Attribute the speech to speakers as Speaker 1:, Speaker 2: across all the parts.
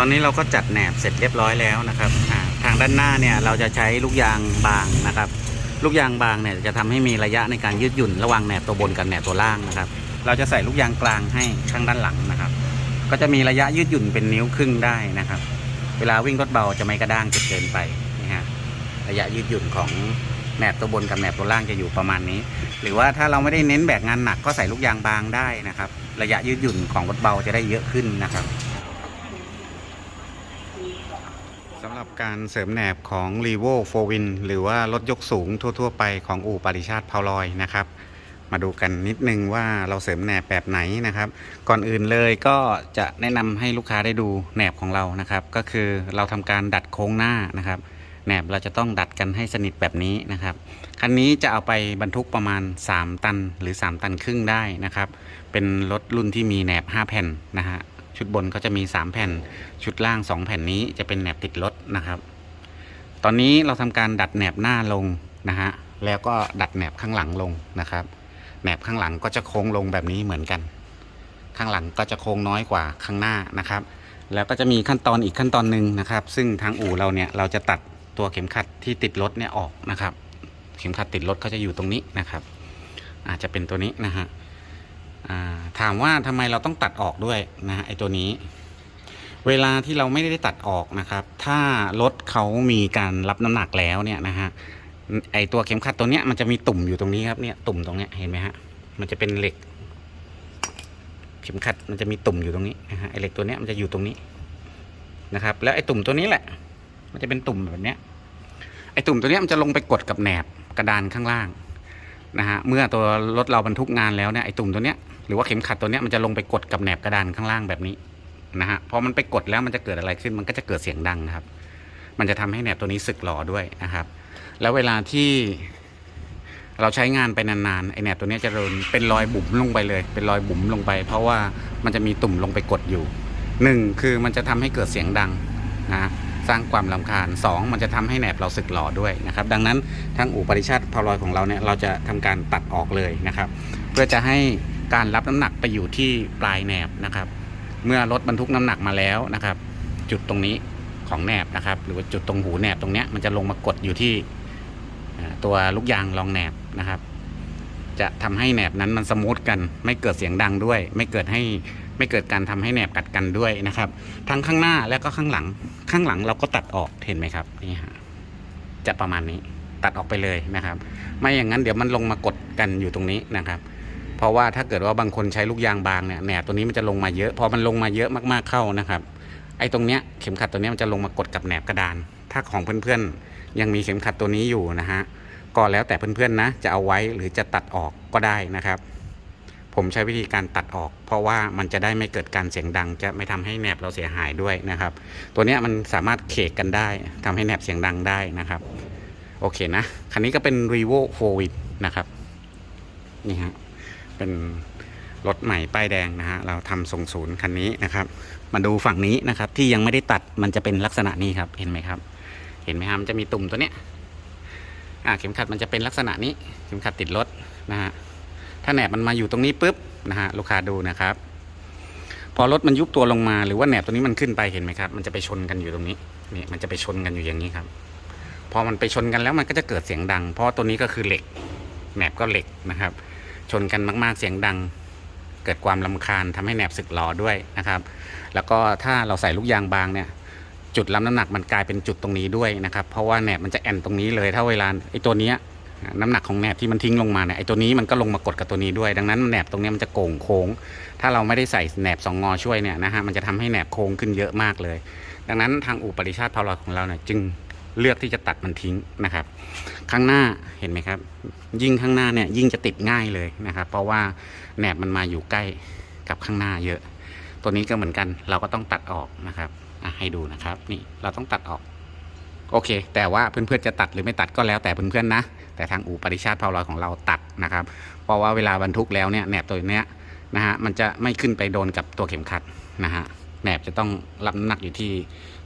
Speaker 1: ตอนนี้เราก็จัดแหนบเสร็จเรียบร้อยแล้วนะครับทางด้านหน้าเนี่ยเราจะใช้ลูกยางบางนะครับ ลูกยางบางเนี่ยจะทำให้มีระยะในการยืดหยุ่นระหว่างแหนบตัวบนกับแหนบตัวล่างนะครับ เราจะใส่ลูกยางกลางให้ข้างด้านหลังนะครับ ก็จะมีระยะยืดหยุ่นเป็นนิ้วครึ่งได้นะครับ เวลาวิ่งรถเบาจะไม่กระด้างจนเกินไปนะฮะระยะยืดหยุ่นของแหนบตัวบนกับแหนบตัวล่างจะอยู่ประมาณนี้ หรือว่าถ้าเราไม่ได้เน้นแบกงานหนักก็ใส่ลูกยางบางได้นะครับ ระยะยืดหยุ่นของรถเบาจะได้เยอะขึ้นนะครับ สำหรับการเสริมแหนบของ r e v o 4 Win หรือว่ารถยกสูงทั่ว ๆ ไปของอู่ปริชาติพาวลอยนะครับ มาดูกันนิดนึงว่าเราเสริมแหนบแบบไหนนะครับ ก่อนอื่นเลยก็จะแนะนำให้ลูกค้าได้ดูแหนบของเรานะครับ ก็คือเราทำการดัดโค้งหน้านะครับแหนบเราจะต้องดัดกันให้สนิทแบบนี้นะครับ คันนี้จะเอาไปบรรทุกประมาณ 3 ตันหรือ 3 ตันครึ่งได้นะครับ เป็นรถรุ่นที่มีแหนบ 5 แผ่นนะฮะ ชุดบนก็จะมี 3 แผ่น ชุดล่าง 2 แผ่นนี้จะเป็นแหนบติดรถนะครับ ตอนนี้เราทำการดัดแหนบหน้าลงนะฮะ แล้วก็ดัดแหนบข้างหลังลงนะครับ แหนบข้างหลังก็จะโค้งลงแบบนี้เหมือนกัน ข้างหลังก็จะโค้งน้อยกว่าข้างหน้านะครับ แล้วก็จะมีขั้นตอนอีกขั้นตอนหนึ่งนะครับ ซึ่งทางอู่เราเนี่ยเราจะตัดตัวเข็มขัดที่ติดรถเนี่ยออกนะครับ เข็มขัดติดรถเขาจะอยู่ตรงนี้นะครับ อาจจะเป็นตัวนี้นะฮะ ถามว่าทำไมเราต้องตัดออกด้วยนะฮะไอตัวนี้ เวลาที่เราไม่ได้ตัดออกนะครับ ถ้ารถเขามีการรับน้ำหนักแล้วเนี่ยนะฮะไอตัวเข็มขัดตัวเนี้ยมันจะมีตุ่มอยู่ตรงนี้ครับเนี่ยตุ่มตรงเนี้ยเห็นไหมฮะมันจะเป็นเหล็ก เข็มขัดมันจะมีตุ่มอยู่ตรงนี้นะฮะไอเหล็กตัวเนี้ยมันจะอยู่ตรงนี้นะครับ แล้วไอตุ่มตัวนี้แหละ มันจะเป็นตุ่มแบบเนี้ยไอตุ่มตัวเนี้ยมันจะลงไปกดกับแหนบกระดานข้างล่างนะฮะเมื่อตัวรถเราบรรทุกงานแล้วเนี่ยไอตุ่มตัวเนี้ย หรือว่าเข็มขัดตัวนี้มันจะลงไปกดกับแหนบกระดานข้างล่างแบบนี้นะฮะพอมันไปกดแล้วมันจะเกิดอะไรขึ้นมันก็จะเกิดเสียงดังครับ มันจะทำให้แหนบตัวนี้สึกหรอด้วยนะครับ แล้วเวลาที่เราใช้งานไปนานๆไอแหนบตัวนี้จะโดนเป็นรอยบุ๋มลงไปเลย เป็นรอยบุ๋มลงไป เพราะว่ามันจะมีตุ่มลงไปกดอยู่หนึ่งคือมันจะทำให้เกิดเสียงดังนะสร้างความลำคาญสองมันจะทำให้แหนบเราสึกหรอด้วยนะครับ ดังนั้นทางอู่ปริชาติพาวลอยของเราเนี่ยเราจะทำการตัดออกเลยนะครับ เพื่อจะให้ การรับน้ำหนักไปอยู่ที่ปลายแหนบนะครับ เมื่อรถบรรทุกน้ำหนักมาแล้วนะครับ จุดตรงนี้ของแหนบนะครับ หรือว่าจุดตรงหูแหนบตรงเนี้ยมันจะลงมากดอยู่ที่ตัวลูกยางรองแหนบนะครับ จะทำให้แหนบนั้นมันสมูทกัน ไม่เกิดเสียงดังด้วย ไม่เกิดให้ไม่เกิดการทำให้แหนบกัดกันด้วยนะครับ ทั้งข้างหน้าแล้วก็ข้างหลัง ข้างหลังเราก็ตัดออกเห็นไหมครับนี่ฮะจะประมาณนี้ตัดออกไปเลยนะครับ ไม่อย่างนั้นเดี๋ยวมันลงมากดกันอยู่ตรงนี้นะครับ เพราะว่าถ้าเกิดว่าบางคนใช้ลูกยางบางเนี่ยแหนบตัวนี้มันจะลงมาเยอะพอมันลงมาเยอะมากๆเข้านะครับ ไอ้ตรงเนี้ยเข็มขัดตัวนี้มันจะลงมากดกับแหนบกระดาน ถ้าของเพื่อนๆ ยังมีเข็มขัดตัวนี้อยู่นะฮะก็แล้วแต่เพื่อนๆนะจะเอาไว้หรือจะตัดออกก็ได้นะครับ ผมใช้วิธีการตัดออก เพราะว่ามันจะได้ไม่เกิดการเสียงดัง จะไม่ทำให้แหนบเราเสียหายด้วยนะครับ ตัวเนี้ยมันสามารถเขกกันได้ทำให้แหนบเสียงดังได้นะครับ โอเคนะคันนี้ก็เป็น r e v o 4 w i t นะครับนี่ฮะ เป็นรถใหม่ป้ายแดงนะฮะเราทำส่งศูนย์คันนี้นะครับ มาดูฝั่งนี้นะครับที่ยังไม่ได้ตัดมันจะเป็นลักษณะนี้ครับเห็นไหมครับ เห็นไหมครับมันจะมีตุ่มตัวเนี้ยอ่าเข็มขัดมันจะเป็นลักษณะนี้ เข็มขัดติดรถนะฮะถ้าแหนบมันมาอยู่ตรงนี้ปุ๊บนะฮะลูกค้าดูนะครับ พอรถมันยุบตัวลงมาหรือว่าแหนบตัวนี้มันขึ้นไปเห็นไหมครับ มันจะไปชนกันอยู่ตรงนี้นี่มันจะไปชนกันอยู่อย่างนี้ครับ พอมันไปชนกันแล้วมันก็จะเกิดเสียงดัง เพราะตัวนี้ก็คือเหล็กแหนบก็เหล็กนะครับ ชนกันมาก ๆ เสียงดัง เกิดความลำคาญทำให้แหนบสึกหรอด้วยนะครับ แล้วก็ถ้าเราใส่ลูกยางบางเนี่ยจุดรับน้ำหนักมันกลายเป็นจุดตรงนี้ด้วยนะครับ เพราะว่าแหนบมันจะแอนตรงนี้เลยถ้าเวลาไอ้ตัวเนี้ยน้ำหนักของแหนบที่มันทิ้งลงมาเนี่ยไอ้ตัวนี้มันก็ลงมากดกับตัวนี้ด้วย ดังนั้นแหนบตรงนี้มันจะโก่งโค้ง ถ้าเราไม่ได้ใส่แหนบสองงอช่วยเนี่ยนะฮะมันจะทำให้แหนบโค้งขึ้นเยอะมากเลย ดังนั้นทางอู่ปริชาติพาวลอยของเราเนี่ยจึง เลือกที่จะตัดมันทิ้งนะครับ ข้างหน้าเห็นไหมครับ ยิ่งข้างหน้าเนี่ยยิ่งจะติดง่ายเลยนะครับ เพราะว่าแหนบมันมาอยู่ใกล้กับข้างหน้าเยอะ ตัวนี้ก็เหมือนกันเราก็ต้องตัดออกนะครับให้ดูนะครับ นี่เราต้องตัดออก โอเค แต่ว่าเพื่อนๆจะตัดหรือไม่ตัดก็แล้วแต่เพื่อนๆนะ แต่ทางอู่ปริชาติพาวลอยของเราตัดนะครับ เพราะว่าเวลาบรรทุกแล้วเนี่ยแหนบตัวเนี้ยนะฮะมันจะไม่ขึ้นไปโดนกับตัวเข็มขัดนะฮะ แหนบจะต้องรับน้ำหนักอยู่ที่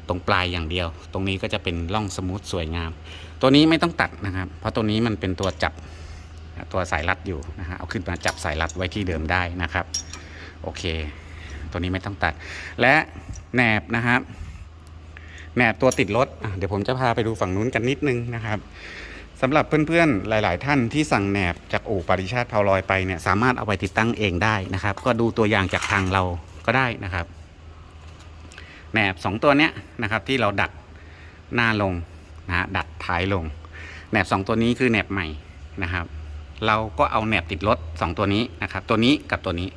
Speaker 1: ตรงปลายอย่างเดียว ตรงนี้ก็จะเป็นร่องสมูทสวยงาม ตัวนี้ไม่ต้องตัดนะครับ เพราะตัวนี้มันเป็นตัวจับตัวสายรัดอยู่นะฮะเอาขึ้นมาจับสายรัดไว้ที่เดิมได้นะครับ โอเค ตัวนี้ไม่ต้องตัด และแหนบนะครับแหนบตัวติดรถเดี๋ยวผมจะพาไปดูฝั่งนู้นกันนิดนึงนะครับสำหรับเพื่อนๆ หลาย ๆ ท่านที่สั่งแหนบจากอู่ปริชาติเผาลอยไปเนี่ยสามารถเอาไปติดตั้งเองได้นะครับ ก็ดูตัวอย่างจากทางเราก็ได้นะครับ แหนบสองตัวเนี้ยนะครับที่เราดัดหน้าลงนะฮะดัดท้ายลงแหนบสองตัวนี้คือแหนบใหม่นะครับ เราก็เอาแหนบติดรถสองตัวนี้นะครับ ตัวนี้กับตัวนี้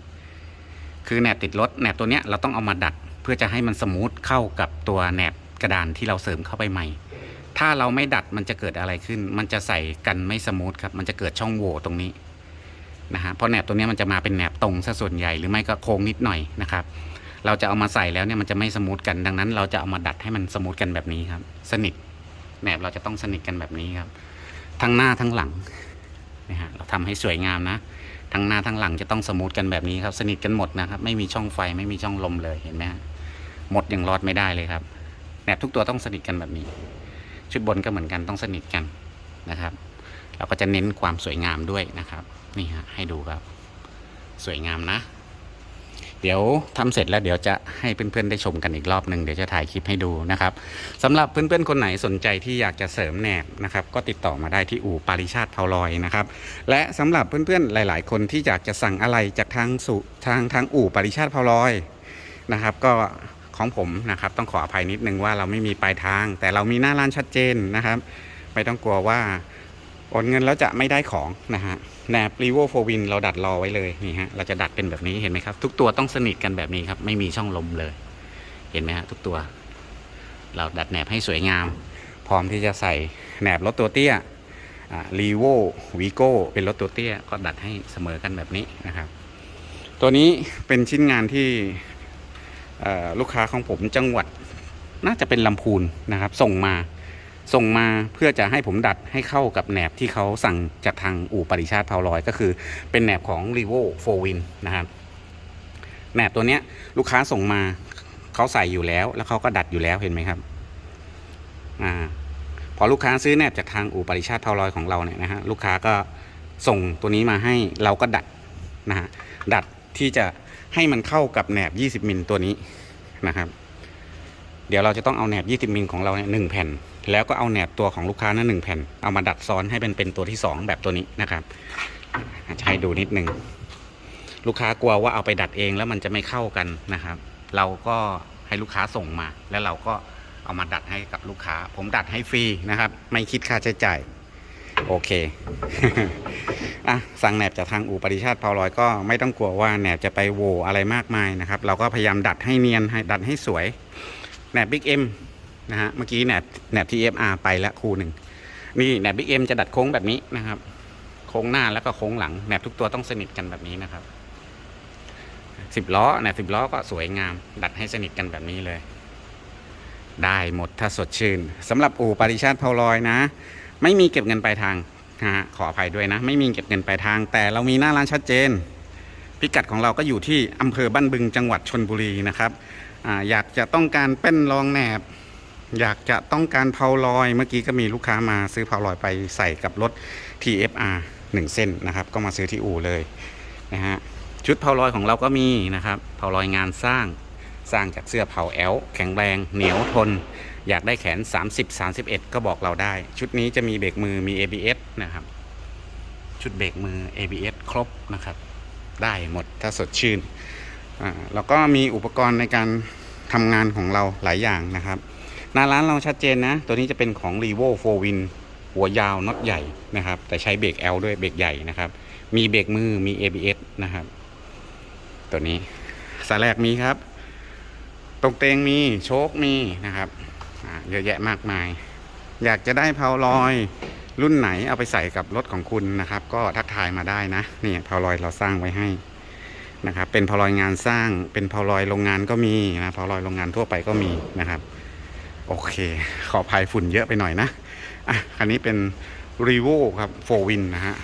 Speaker 1: คือแหนบติดรถแหนบตัวเนี้ยเราต้องเอามาดัดเพื่อจะให้มันสมูทเข้ากับตัวแหนบกระดานที่เราเสริมเข้าไปใหม่ ถ้าเราไม่ดัดมันจะเกิดอะไรขึ้น มันจะใส่กันไม่สมูทครับ มันจะเกิดช่องโหว่ตรงนี้นะฮะเพราะแหนบตัวนี้มันจะมาเป็นแหนบตรงซะส่วนใหญ่หรือไม่ก็โค้งนิดหน่อยนะครับ เราจะเอามาใส่แล้วเนี่ยมันจะไม่สมูทกันดังนั้น เราจะเอามาดัดให้มันสมูทกันแบบนี้ครับ สนิทแหนบเราจะต้องสนิทกันแบบนี้ครับ ทั้งหน้าทั้งหลังนะฮะเราทำให้สวยงามนะ ทั้งหน้าทั้งหลังจะต้องสมูทกันแบบนี้ครับ สนิทกันหมดนะครับ ไม่มีช่องไฟไม่มีช่องลมเลยเห็นไหมหมดยังรอดไม่ได้เลยครับแหนบทุกตัวต้องสนิทกันแบบนี้ ชุดบนก็เหมือนกันต้องสนิทกันนะครับ เราก็จะเน้นความสวยงามด้วยนะครับ นี่ฮะให้ดูครับ สวยงามนะ เดี๋ยวทำเสร็จแล้วเดี๋ยวจะให้เพื่อนๆได้ชมกันอีกรอบหนึ่งเดี๋ยวจะถ่ายคลิปให้ดูนะครับสำหรับเพื่อนๆคนไหนสนใจที่อยากจะเสริมแหนบนะครับก็ติดต่อมาได้ที่อู่ปาริชาติเผาลอยนะครับและสำหรับเพื่อนๆหลาย ๆ คนที่อยากจะสั่งอะไรจากทางสู่ทางทางอู่ปาริชาติเผาลอยนะครับก็ของผมนะครับต้องขออภัยนิดนึงว่าเราไม่มีปลายทาง แต่เรามีหน้าร้านชัดเจนนะครับ ไม่ต้องกลัวว่า นเงินแล้วจะไม่ได้ของนะฮะแหนบรีโวโฟวินเราดัดรอไว้เลยนี่ฮะเราจะดัดเป็นแบบนี้เห็นไหมครับ ทุกตัวต้องสนิทกันแบบนี้ครับ ไม่มีช่องลมเลย เห็นไหมฮะทุกตัว เราดัดแหนบให้สวยงาม พร้อมที่จะใส่แหนบรถตัวเตี้ยรีโววีโก้เป็นรถตัวเตี้ยก็ดัดให้เสมอกันแบบนี้นะครับ ตัวนี้เป็นชิ้นงานที่ลูกค้าของผมจังหวัดน่าจะเป็นลำพูนนะครับ ส่งมา ส่งมาเพื่อจะให้ผมดัดให้เข้ากับแหนบที่เขาสั่งจากทางอู่ปริชาติเผาลอย ก็คือเป็นแหนบของ r e v o 4 Win นะครับแหนบตัวเนี้ยลูกค้าส่งมาเขาใส่อยู่แล้ว แล้วเขาก็ดัดอยู่แล้วเห็นไหมครับอ่าพอลูกค้าซื้อแหนบจากทางอู่ปริชาติเผาลอยของเราเนี่ยนะฮะลูกค้าก็ส่งตัวนี้มาให้เราก็ดัดนะฮะดัดที่จะให้มันเข้ากับแหนบ 20 มิลตัวนี้นะครับ เดี๋ยวเราจะต้องเอาแหนบ 20 มิลของเราเนี่ยหนึ่งแผ่น แล้วก็เอาแหนบตัวของลูกค้านั้นหนึ่งแผ่น เอามาดัดซ้อนให้เป็นเป็นตัวที่ 2 แบบตัวนี้นะครับจะให้ดูนิดนึงลูกค้ากลัวว่าเอาไปดัดเองแล้วมันจะไม่เข้ากันนะครับ เราก็ให้ลูกค้าส่งมา แล้วเราก็เอามาดัดให้กับลูกค้า ผมดัดให้ฟรีนะครับ ไม่คิดค่าใช้จ่ายโอเคอะสั่งแหนบจากทางอูปริชาติเผาลอยก็ไม่ต้องกลัวว่าแหนบจะไปโวอะไรมากมายนะครับ เราก็พยายามดัดให้เนียนให้ดัดให้สวย แหนบบิ๊กเอ็มนะฮะเมื่อกี้แหนบแหนบ TFR ไปแล้วคู่หนึ่งนี่แหนบบิ๊กเอ็มจะดัดโค้งแบบนี้นะครับ โค้งหน้าแล้วก็โค้งหลังแหนบทุกตัวต้องสนิทกันแบบนี้นะครับสิบล้อแหนบสิบล้อก็สวยงาม ดัดให้สนิทกันแบบนี้เลย ได้หมดถ้าสดชื่นสำหรับอู่ปริชาติเผาลอยนะ ไม่มีเก็บเงินปลายทางนะฮะขออภัยด้วยนะ ไม่มีเก็บเงินปลายทาง แต่เรามีหน้าร้านชัดเจน พิกัดของเราก็อยู่ที่อำเภอบ้านบึงจังหวัดชนบุรีนะครับ อยากจะต้องการเป็นรองแหนบ อยากจะต้องการเผาลอย เมื่อกี้ก็มีลูกค้ามาซื้อเผาลอยไปใส่กับรถ TFR 1 เส้นนะครับ ก็มาซื้อที่อู่เลยนะฮะชุดเผาลอยของเราก็มีนะครับเผาลอยงานสร้างสร้างจากเสื้อเผาแอลแข็งแรงเหนียวทน อยากได้แขน 30 31 ก็บอกเราได้ ชุดนี้จะมีเบรกมือมี ABS นะครับ ชุดเบรกมือ ABS ครบนะครับ ได้หมดถ้าสดชื่น อ่าแล้วก็มีอุปกรณ์ในการทำงานของเราหลายอย่างนะครับ หน้าร้านเราชัดเจนนะ ตัวนี้จะเป็นของ r e v o 4 Win หัวยาวน็อตใหญ่นะครับ แต่ใช้เบรก L ด้วยเบรกใหญ่นะครับ มีเบรกมือมี ABS นะครับ ตัวนี้สายแรกมีครับ ตรงเตงมีโชคมีนะครับเยอะแยะมากมาย อยากจะได้เพาลอยรุ่นไหนเอาไปใส่กับรถของคุณนะครับ ก็ทักทายมาได้นะนี่เพาลอยเราสร้างไว้ให้ นะครับเป็นเพาลอยงานสร้างเป็นเพาลอยโรงงานก็มีนะเพาลอยโรงงานทั่วไปก็มีนะครับ โอเค ขอภัยฝุ่นเยอะไปหน่อยนะอะคันนี้เป็น r e v o ครับโฟวินนะฮะ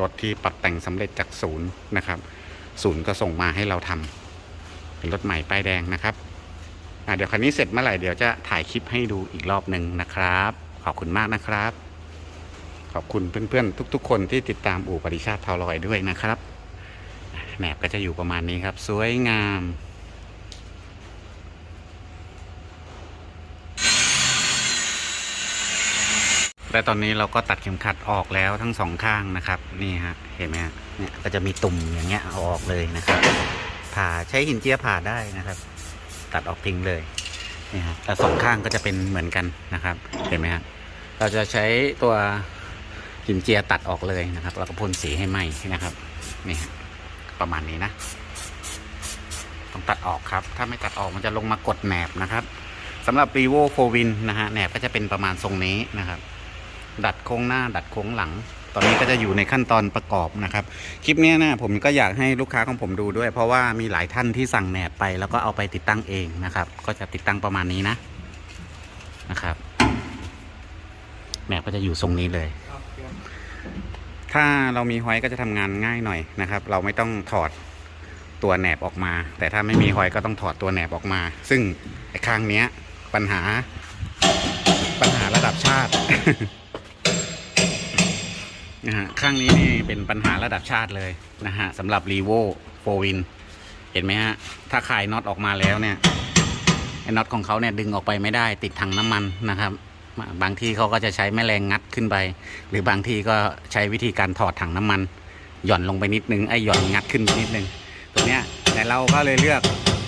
Speaker 1: รถที่ปรับแต่งสำเร็จจากศูนย์นะครับ ศูนย์ก็ส่งมาให้เราทำเป็นรถใหม่ป้ายแดงนะครับอะเดี๋ยวคันนี้เสร็จเมื่อไหร่เดี๋ยวจะถ่ายคลิปให้ดูอีกรอบหนึ่งนะครับ ขอบคุณมากนะครับ ขอบคุณเพื่อนๆทุก ๆ คนที่ติดตามอู่ปริชาติเทาลอยด้วยนะครับ แหนบก็จะอยู่ประมาณนี้ครับ สวยงามและตอนนี้เราก็ตัดเข็มขัดออกแล้วทั้งสองข้างนะครับนี่ฮะเห็นไหมฮะเนี่ยก็จะมีตุ่มอย่างเงี้ยเอาออกเลยนะครับ ผ่าใช้หินเจียผ่าได้นะครับ ตัดออกทิ้งเลยนี่ฮะแล้วสองข้างก็จะเป็นเหมือนกันนะครับ เห็นไหมฮะเราจะใช้ตัวหินเจียตัดออกเลยนะครับ แล้วก็พ่นสีให้ไหมนะครับนี่ฮะ ประมาณนี้นะ ต้องตัดออกครับ ถ้าไม่ตัดออกมันจะลงมากดแหนบนะครับสำหรับ r e v o 4 Win นนะฮะแหนบก็จะเป็นประมาณทรงนี้นะครับ ดัดโค้งหน้า ดัดโค้งหลัง ตอนนี้ก็จะอยู่ในขั้นตอนประกอบนะครับ คลิปนี้นะผมก็อยากให้ลูกค้าของผมดูด้วย เพราะว่ามีหลายท่านที่สั่งแหนบไปแล้วก็เอาไปติดตั้งเองนะครับ ก็จะติดตั้งประมาณนี้นะนะครับแหนบก็จะอยู่ทรงนี้เลย ถ้าเรามีหอยก็จะทำงานง่ายหน่อยนะครับ เราไม่ต้องถอดตัวแหนบออกมา แต่ถ้าไม่มีหอยก็ต้องถอดตัวแหนบออกมา ซึ่งไอ้ข้งเนี้ยปัญหาปัญหาระดับชาตินะฮะข้างนี้นี่เป็นปัญหาระดับชาติเลยนะฮะสำหรับ r e v o 4 Win เห็นไหมฮะ ถ้าคลายน็อตออกมาแล้วเนี่ยไอ้น็อตของเขาเนี่ยดึงออกไปไม่ได้ติดถังน้ำมันนะครับ บางที่เขาก็จะใช้แม่แรงงัดขึ้นไป หรือบางที่ก็ใช้วิธีการถอดถังน้ำมัน หย่อนลงไปนิดนึงไอ้หย่อนงัดขึ้นไปนิดนึงตัวเนี้ยแต่เราก็เลยเลือก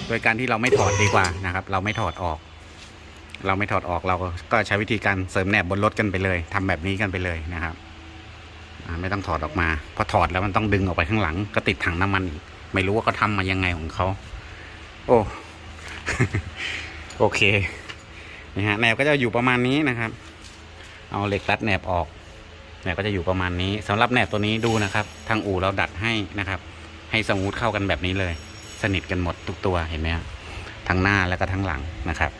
Speaker 1: โดยการที่เราไม่ถอดดีกว่านะครับ เราไม่ถอดออก เราไม่ถอดออกเราก็ใช้วิธีการเสริมแหนบบนรถกันไปเลยทำแบบนี้กันไปเลยนะครับไม่ต้องถอดออกมา พอถอดแล้วมันต้องดึงออกไปข้างหลัง ก็ติดถังน้ำมันอีกไม่รู้ว่าเขาทำมายังไงของเขาโอ้โอเค นี่ฮะแหนบก็จะอยู่ประมาณนี้นะครับ เอาเหล็กรัดแหนบออกแหนบก็จะอยู่ประมาณนี้สำหรับแหนบตัวนี้ดูนะครับ ทางอู่เราดัดให้นะครับ ให้สมูทเข้ากันแบบนี้เลย สนิทกันหมดทุกตัวเห็นไหมครับทั้งหน้าแล้วก็ทั้งหลังนะครับ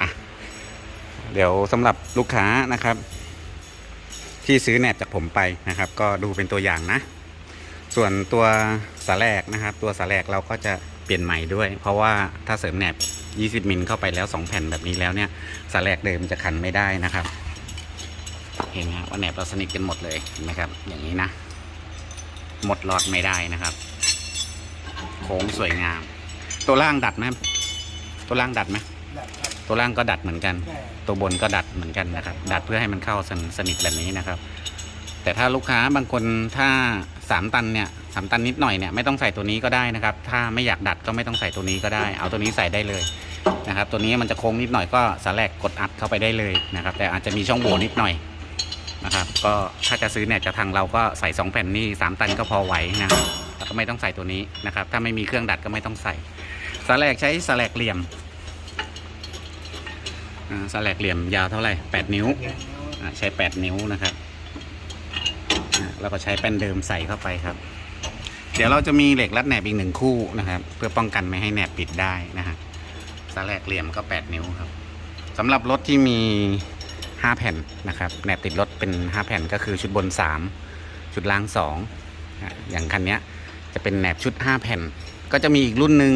Speaker 1: อะเดี๋ยวสำหรับลูกค้านะครับ ที่ซื้อแหนบจากผมไปนะครับ ก็ดูเป็นตัวอย่างนะ ส่วนตัวสาแลกนะครับ ตัวสาแลกเราก็จะ เปลี่ยนใหม่ด้วย เพราะว่าถ้าเสริมแหนบ 20 มิลเข้าไปแล้ว 2 แผ่นแบบนี้แล้วเนี่ยสแลกเดิมจะขันไม่ได้นะครับ เห็นไหมว่าแหนบเราสนิทกันหมดเลยนไหมครับ อย่างนี้นะ หมดหลอดไม่ได้นะครับ โค้งสวยงาม ตัวล่างดัดไหมตัวล่างดัดไหมตัวล่างก็ดัดเหมือนกัน ตัวบนก็ดัดเหมือนกันนะครับ ดัดเพื่อให้มันเข้าสนสนิทแบบนี้นะครับ แต่ถ้าลูกค้าบางคนถ้าสามตันเนี่ย สามตันนิดหน่อยเนี่ยไม่ต้องใส่ตัวนี้ก็ได้นะครับ ถ้าไม่อยากดัดก็ไม่ต้องใส่ตัวนี้ก็ได้ เอาตัวนี้ใส่ได้เลยนะครับ ตัวนี้มันจะโค้งนิดหน่อยก็สแลกกดอัดเข้าไปได้เลยนะครับ แต่อาจจะมีช่องโหว่นิดหน่อยนะครับก็ถ้าจะซื้อเนี่ยจะทางเราก็ใส่สองแผ่นนี่สามตันก็พอไหวนะครับแล้วก็ไม่ต้องใส่ตัวนี้นะครับ ถ้าไม่มีเครื่องดัดก็ไม่ต้องใส่สแลกใช้สแลกเหลี่ยมอ่าสแลกเหลี่ยมยาวเท่าไหร่ 8 นิ้วใช้ 8 นิ้วนะครับแล้วก็ใช้แป้นเดิมใส่เข้าไปครับ เดี๋ยวเราจะมีเหล็กรัดแหนบอีกหนึ่งคู่นะครับ เพื่อป้องกันไม่ให้แหนบปิดได้นะฮะสแลกเหลี่ยมก็ 8 นิ้วครับสำหรับรถที่มี 5 แผ่นนะครับแหนบติดรถเป็น 5 แผ่นก็คือชุดบน 3 ชุดล่าง2อะอย่างคันนี้จะเป็นแหนบชุด 5 แผ่น ก็จะมีอีกรุ่นหนึ่ง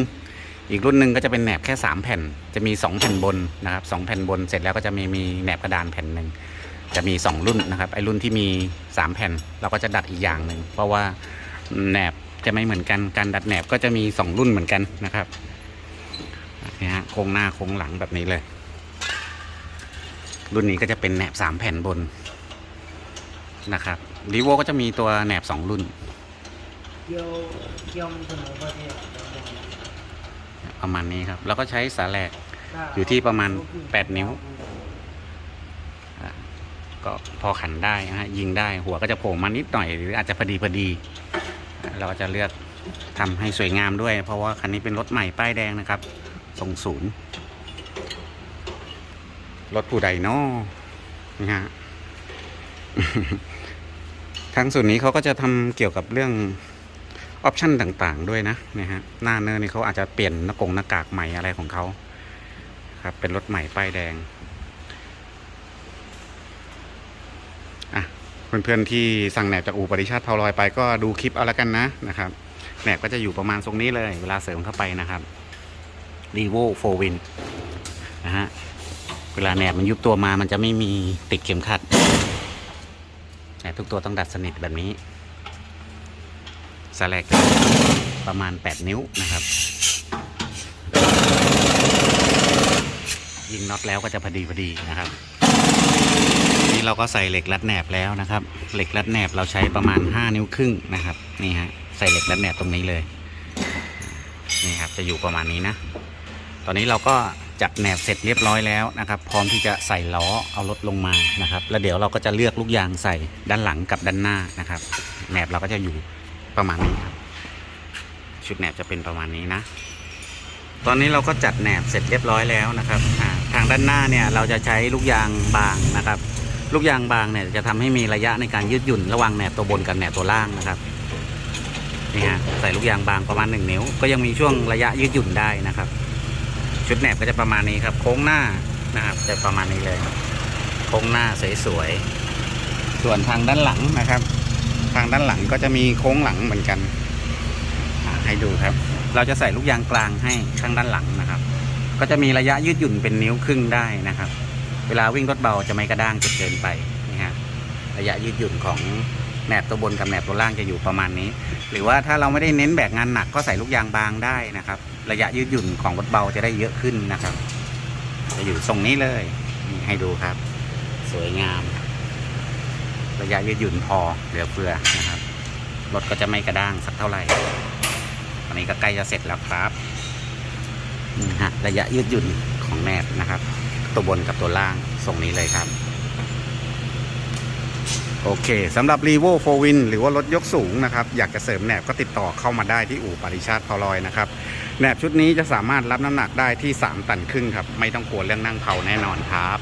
Speaker 1: อีกรุ่นหนึ่งก็จะเป็นแหนบแค่ 3 แผ่น จะมี 2 แผ่นบนนะครับสองแผ่นบนเสร็จแล้วก็จะมีมีแหนบกระดานแผ่นหนึ่งจะมี 2 รุ่นนะครับไอรุ่นที่มี 3 แผ่น เราก็จะดัดอีกอย่างหนึ่งเพราะว่าแหนบ จะไม่เหมือนกันการดัดแหนบก็จะมี2รุ่นเหมือนกันนะครับนี่ฮะโครงหน้าโครงหลังแบบนี้เลย รุ่นนี้ก็จะเป็นแหนบ3แผ่นบนนะครับรีโวก็จะมีตัวแหนบ2รุ่น
Speaker 2: เกี่ยวเกี่ยวมันเสอประเทศ
Speaker 1: ประมาณนี้ครับ แล้วก็ใช้สาแหลกอยู่ที่ประมาณแปดนิ้ว ก็พอขันได้นะฮะยิงได้หัวก็จะโผล่มานิดหน่อย หรืออาจจะพอดีพอดี เราจะเลือกทำให้สวยงามด้วย เพราะว่าคันนี้เป็นรถใหม่ป้ายแดงนะครับทรงศูนย์รถผู้ใดนาะนี่ฮะทางส่วนนี้เขาก็จะทำเกี่ยวกับเรื่องออปชันต่างๆ ด้วยนะเนี่ยฮะหน้าเนินนี่เขาอาจจะเปลี่ยนหน้ากงหน้ากากใหม่อะไรของเขาครับ เป็นรถใหม่ป้ายแดง อะ เพื่อนๆที่สั่งแหนบจากอู่ปริชาติเผาลอยไปก็ดูคลิปเอาละกันนะนะครับแหนบก็จะอยู่ประมาณทรงนี้เลยเวลาเสริมเข้าไปนะครับรีโวโฟวินนะฮะเวลาแหนบมันยุบตัวมามันจะไม่มีติดเข็มขัดแหนบทุกตัวต้องดัดสนิทแบบนี้สแลกประมาณ 8 นิ้วนะครับยิงน็อตแล้วก็จะพอดีพอดีนะครับ นี้เราก็ใส่เหล็กรัดแหนบแล้วนะครับ เหล็กรัดแหนบเราใช้ประมาณ 5 นิ้วครึ่งนะครับ นี่ฮะ ใส่เหล็กรัดแหนบตรงนี้เลย นี่ครับ จะอยู่ประมาณนี้นะ ตอนนี้เราก็จัดแหนบเสร็จเรียบร้อยแล้วนะครับ พร้อมที่จะใส่ล้อเอารถลงมานะครับ แล้วเดี๋ยวเราก็จะเลือกลูกยางใส่ด้านหลังกับด้านหน้านะครับ แหนบเราก็จะอยู่ประมาณนี้ครับ ชุดแหนบจะเป็นประมาณนี้นะ ตอนนี้เราก็จัดแหนบเสร็จเรียบร้อยแล้วนะครับ ทางด้านหน้าเนี่ยเราจะใช้ลูกยางบางนะครับ ลูกยางบางเนี่ยจะทำให้มีระยะในการยืดหยุ่นระหว่างแหนบตัวบนกับแหนบตัวล่างนะครับนี่ฮะใส่ลูกยางบางประมาณหนึ่งนิ้ว ก็ยังมีช่วงระยะยืดหยุ่นได้นะครับ ชุดแหนบก็จะประมาณนี้ครับ โค้งหน้านะครับจะประมาณนี้เลย โค้งหน้าสวยๆส่วนทางด้านหลังนะครับ ทางด้านหลังก็จะมีโค้งหลังเหมือนกันให้ดูครับ เราจะใส่ลูกยางกลางให้ข้างด้านหลังนะครับ ก็จะมีระยะยืดหยุ่นเป็นนิ้วครึ่งได้นะครับ เวลาวิ่งรถเบาจะไม่กระด้างจนเกินไปนี่ฮะระยะยืดหยุ่นของแหนบตัวบนกับแหนบตัวล่างจะอยู่ประมาณนี้ หรือว่าถ้าเราไม่ได้เน้นแบกงานหนักก็ใส่ลูกยางบางได้นะครับ ระยะยืดหยุ่นของรถเบาจะได้เยอะขึ้นนะครับ จะอยู่ทรงนี้เลยนี่ให้ดูครับ สวยงาม ระยะยืดหยุ่นพอเหลือเฟือนะครับรถก็จะไม่กระด้างสักเท่าไหร่ตอนนี้ก็ใกล้จะเสร็จแล้วครับนี่ฮะระยะยืดหยุ่นของแหนบนะครับ ตัวบนกับตัวล่างทรงนี้เลยครับ โอเคสำหรับ r ีโวโฟวินหรือว่ารถยกสูงนะครับ อยากจะเสริมแหนบก็ติดต่อเข้ามาได้ที่อู่ปริชาติพาลอยนะครับแหนบชุดนี้จะสามารถรับน้ำหนักได้ที่ 3 ตันครึ่งครับ ไม่ต้องกลัวเรื่องนั่งเผาแน่นอนครับ